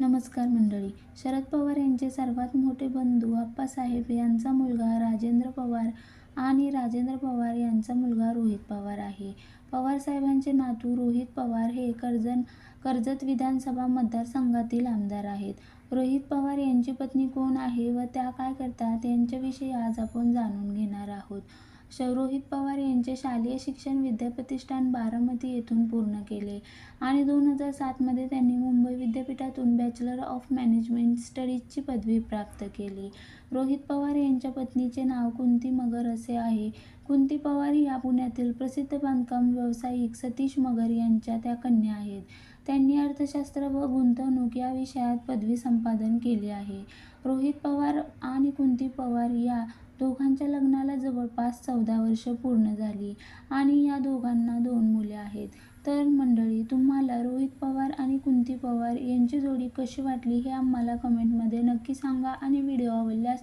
नमस्कार मंडळी. शरद पवार यांचे सर्वात मोठे बंधू आप्पासाहेब यांचा मुलगा राजेंद्र पवार आणि राजेंद्र पवार यांचा मुलगा रोहित पवार आहे. पवार साहेबांचे नातू रोहित पवार हे कर्जन कर्जत विधानसभा मतदारसंघातील आमदार आहेत. रोहित पवार यांची पत्नी कोण आहे व त्या काय करतात यांच्याविषयी आज आपण जाणून घेणार आहोत. श रोहित पवार यांचे शालेय शिक्षण विद्याप्रतिष्ठान बारामती येथून पूर्ण केले आणि दोन हजार सातमध्ये त्यांनी मुंबई विद्यापीठातून बॅचलर ऑफ मॅनेजमेंट स्टडीजची पदवी प्राप्त केली. रोहित पवार यांच्या पत्नीचे नाव कुंती मगर असे आहे. कुंती पवार या पुण्यातील प्रसिद्ध बांधकाम व्यावसायिक सतीश मगर यांच्या त्या कन्या आहेत. त्यांनी अर्थशास्त्र व गुंतवणूक या विषयात पदवी संपादन केली आहे. रोहित पवार आणि कुंती पवार या दोघांच्या लग्नाला जवळपास चौदा वर्ष पूर्ण झाली आणि या दोघांना दोन मुले आहेत. तर मंडळी तुम्हाला रोहित पवार आणि कुंती पवार यांची जोडी कशी वाटली हे आम्हाला कमेंटमध्ये नक्की सांगा आणि व्हिडिओ आवडल्यास